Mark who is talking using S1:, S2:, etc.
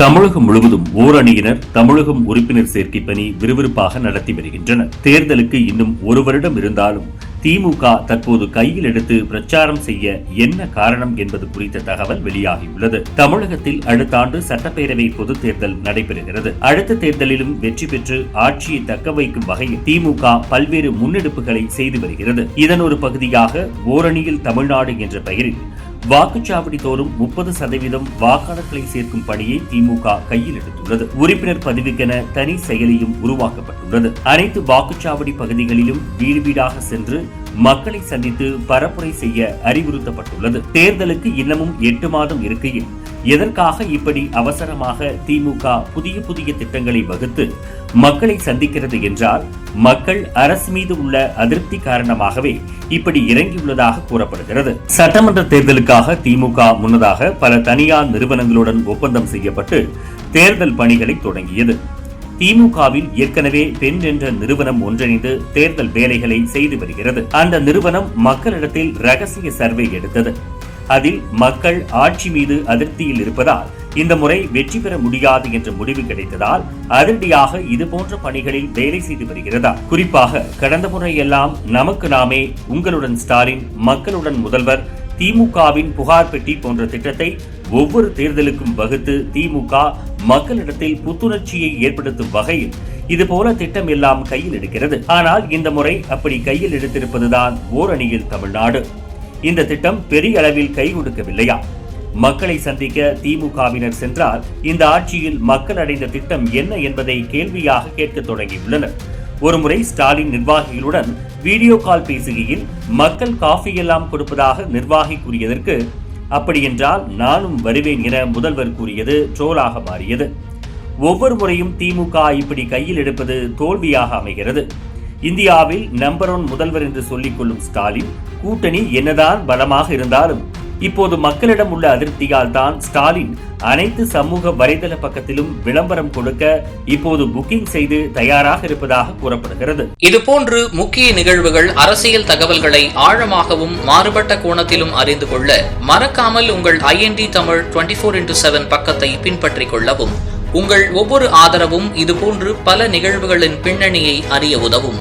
S1: தமிழகம் முழுவதும் ஓரணியினர் தமிழகம் உறுப்பினர் சேர்க்கை பணி விறுவிறுப்பாக நடத்தி வருகின்றனர். தேர்தலுக்கு இன்னும் ஒரு வருடம் இருந்தாலும் திமுக தற்போது கையில் எடுத்து பிரச்சாரம் செய்ய என்ன காரணம் என்பது குறித்த தகவல் வெளியாகியுள்ளது. தமிழகத்தில் அடுத்த ஆண்டு சட்டப்பேரவை பொதுத் தேர்தல் நடைபெறுகிறது. அடுத்த தேர்தலிலும் வெற்றி பெற்று ஆட்சியை தக்க வைக்கும் வகையில் திமுக பல்வேறு முன்னெடுப்புகளை செய்து வருகிறது. இதன் ஒரு பகுதியாக ஓரணியில் தமிழ்நாடு என்ற பெயரில் வாக்குச்சாவடி தோறும் முப்பது சதவீதம் வாக்காளர்களை சேர்க்கும் பணியை திமுக கையில் எடுத்துள்ளது. உறுப்பினர் பதிவுக்கென தனி செயலியும் உருவாக்கப்பட்டுள்ளது. அனைத்து வாக்குச்சாவடி பகுதிகளிலும் வீடு வீடாக சென்று மக்களை சந்தித்து பரப்புரை செய்ய அறிவுறுத்தப்பட்டுள்ளது. தேர்தலுக்கு இன்னமும் எட்டு மாதம் இருக்கையில் எதற்காக இப்படி அவசரமாக திமுக புதிய புதிய திட்டங்களை வகுத்து மக்களை சந்திக்கிறது என்றால் மக்கள் அரசு மீது உள்ள அதிருப்தி காரணமாகவே இப்படி இறங்கியுள்ளதாக கூறப்படுகிறது. சட்டமன்ற தேர்தலுக்காக திமுக முன்னதாக பல தனியார் நிறுவனங்களுடன் ஒப்பந்தம் செய்யப்பட்டு தேர்தல் பணிகளை தொடங்கியது. திமுகவில் ஏற்கனவே பெண் என்ற நிறுவனம் ஒன்றிணைந்து தேர்தல் வேலைகளை செய்து வருகிறது. அந்த நிறுவனம் மக்களிடத்தில் ரகசிய சர்வே எடுத்தது. அதில் மக்கள் ஆட்சி மீது அதிருப்தியில் இருப்பதால் இந்த முறை வெற்றி பெற முடியாது என்ற முடிவு கிடைத்ததால் அதிரடியாக இதுபோன்ற பணிகளில் வேலை செய்து வருகிறதா? குறிப்பாக கடந்த முறையெல்லாம் நமக்கு நாமே உங்களுடன் ஸ்டாலின் மக்களுடன் முதல்வர் திமுகவின் புகார் பெட்டி போன்ற திட்டத்தை ஒவ்வொரு தேர்தலுக்கும் வகுத்து திமுக மக்களிடத்தில் புத்துணர்ச்சியை ஏற்படுத்தும் வகையில் இதுபோல திட்டம் எல்லாம் கையில் எடுக்கிறது. ஆனால் இந்த முறை அப்படி கையில் எடுத்திருப்பதுதான் ஓரணியில் தமிழ்நாடு. இந்த திட்டம் பெரிய அளவில் கை கொடுக்கவில்லையா? மக்களை சந்திக்க திமுகவினர் சென்றால் இந்த ஆட்சியில் மக்கள் அடைந்த திட்டம் என்ன என்பதை கேள்வியாக கேட்க தொடங்கியுள்ளனர். ஒருமுறை ஸ்டாலின் நிர்வாகிகளுடன் வீடியோ கால் பேசுகையில் மக்கள் காஃபி எல்லாம் கொடுப்பதாக நிர்வாகி கூறியதற்கு அப்படியென்றால் நானும் வருவேன் என முதல்வர் கூறியது ட்ரோலாக மாறியது. ஒவ்வொரு முறையும் திமுக இப்படி கையில் எடுப்பது தோல்வியாக அமைகிறது. இந்தியாவில் நம்பர் ஒன் முதல்வர் என்று சொல்லிக் கொள்ளும் ஸ்டாலின் கூட்டணி என்னதான் பலமாக இருந்தாலும் இப்போது மக்களிடம் உள்ள அதிருப்தியால் தான் ஸ்டாலின் அனைத்து சமூக வலைதள பக்கத்திலும் விளம்பரம் கொடுக்க இப்போது புக்கிங் செய்து தயாராக இருப்பதாக கூறப்படுகிறது.
S2: இதுபோன்று முக்கிய நிகழ்வுகள் அரசியல் தகவல்களை ஆழமாகவும் மாறுபட்ட கோணத்திலும் அறிந்து கொள்ள மறக்காமல் உங்கள் IND Tamil twenty four into seven பக்கத்தை பின்பற்றிக் கொள்ளவும். உங்கள் ஒவ்வொரு ஆதரவும் இதுபோன்று பல நிகழ்வுகளின் பின்னணியை அறிய உதவும்.